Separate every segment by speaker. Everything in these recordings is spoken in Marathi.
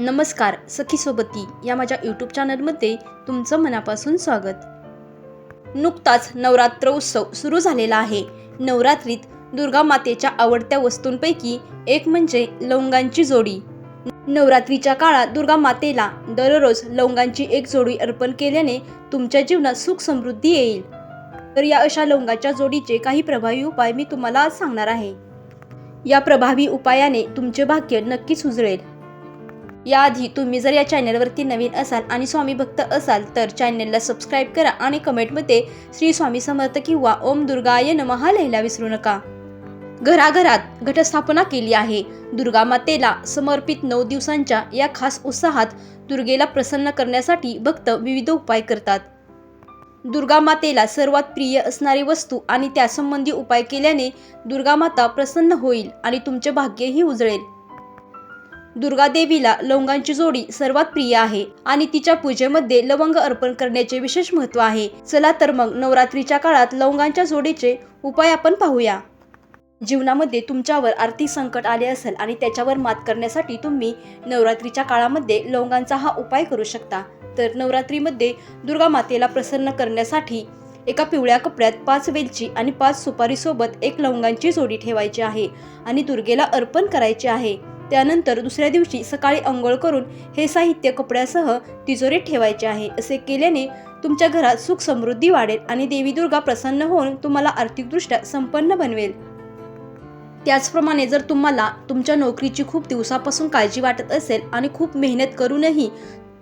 Speaker 1: नमस्कार सखी सोबती. या माझ्या यूट्यूब चॅनलमध्ये तुमचं मनापासून स्वागत. नुकताच नवरात्र उत्सव सुरू झालेला आहे. नवरात्रीत दुर्गा मातेच्या आवडत्या वस्तूंपैकी एक म्हणजे लवंगांची जोडी. नवरात्रीच्या काळात दुर्गा मातेला दररोज लवंगांची एक जोडी अर्पण केल्याने तुमच्या जीवनात सुख समृद्धी येईल. तर या अशा लवंगाच्या जोडीचे काही प्रभावी उपाय मी तुम्हाला आज सांगणार आहे. या प्रभावी उपायाने तुमचे भाग्य नक्कीच सुजळेल याआधी तुम्ही जर या चॅनलवरती नवीन असाल आणि स्वामी भक्त असाल तर चॅनलला सबस्क्राईब करा आणि कमेंटमध्ये श्री स्वामी समर्थ किंवा ओम दुर्गाय नमहा लिहायला विसरू नका. घराघरात घटस्थापना केली आहे. दुर्गा मातेला समर्पित नऊ दिवसांच्या या खास उत्साहात दुर्गेला प्रसन्न करण्यासाठी भक्त विविध उपाय करतात. दुर्गा मातेला सर्वात प्रिय असणारी वस्तू आणि त्यासंबंधी उपाय केल्याने दुर्गा माता प्रसन्न होईल आणि तुमचे भाग्यही उजळेल. दुर्गादेवीला लवंगांची जोडी सर्वात प्रिय आहे आणि तिच्या पूजेमध्ये लवंग अर्पण करण्याचे विशेष महत्त्व आहे. चला तर मग नवरात्रीच्या काळात लवंगांच्या जोडीचे उपाय आपण पाहूया. जीवनामध्ये तुमच्यावर आर्थिक संकट आले असेल आणि त्याच्यावर मात करण्यासाठी तुम्ही नवरात्रीच्या काळामध्ये लवंगांचा हा उपाय करू शकता. तर नवरात्रीमध्ये दुर्गा मातेला प्रसन्न करण्यासाठी एका पिवळ्या कपड्यात पाच वेलची आणि पाच सुपारीसोबत एक लवंगांची जोडी ठेवायची आहे आणि दुर्गेला अर्पण करायचे आहे. त्यानंतर दुसऱ्या दिवशी सकाळी अंघोळ करून हे साहित्य कपड्यासह तिजोरीत ठेवायचे आहे. असे केल्याने तुमच्या घरात सुख समृद्धी वाढेल आणि देवी दुर्गा प्रसन्न होऊन तुम्हाला आर्थिकदृष्ट्या संपन्न बनवेल. त्याचप्रमाणे जर तुम्हाला तुमच्या नोकरीची खूप दिवसापासून काळजी वाटत असेल आणि खूप मेहनत करूनही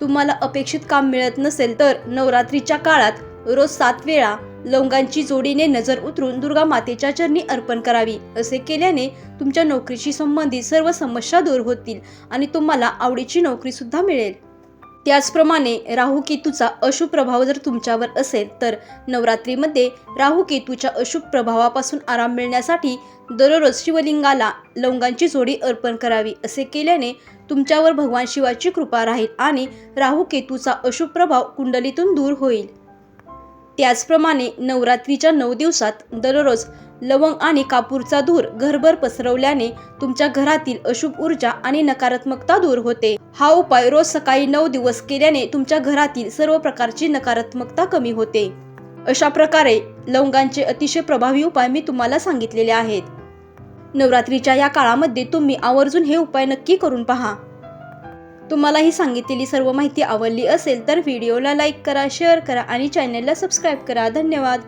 Speaker 1: तुम्हाला अपेक्षित काम मिळत नसेल तर नवरात्रीच्या काळात रोज सात वेळा लवंगांची जोडीने नजर उतरून दुर्गा मातेच्या चरणी अर्पण करावी असे केल्याने तुमच्या नोकरीशी संबंधित सर्व समस्या दूर होतील आणि तुम्हाला आवडीची नोकरी सुद्धा मिळेल. त्याचप्रमाणे राहू केतूचा अशुभ प्रभाव जर तुमच्यावर असेल तर नवरात्रीमध्ये राहू केतूच्या अशुभ प्रभावापासून आराम मिळण्यासाठी दररोज शिवलिंगाला लवंगांची जोडी अर्पण करावी असे केल्याने तुमच्यावर भगवान शिवाची कृपा राहील आणि राहू केतूचा अशुभ प्रभाव कुंडलीतून दूर होईल. त्याचप्रमाणे नवरात्रीच्या नऊ दिवसात दररोज लवंग आणि कापूरचा धूर घरभर पसरवल्याने तुमच्या घरातील अशुभ ऊर्जा आणि नकारात्मकता दूर होते. हा उपाय रोज सकाळी नऊ दिवस केल्याने तुमच्या घरातील सर्व प्रकारची नकारात्मकता कमी होते. अशा प्रकारे लवंगांचे अतिशय प्रभावी उपाय मी तुम्हाला सांगितलेले आहेत. नवरात्रीच्या या काळामध्ये तुम्ही आवर्जून हे उपाय नक्की करून पहा. तुम्हाला ही सांगितलेली सर्व माहिती आवडली असेल तर व्हिडिओला लाईक करा शेअर करा आणि चॅनलला सबस्क्राईब करा. धन्यवाद.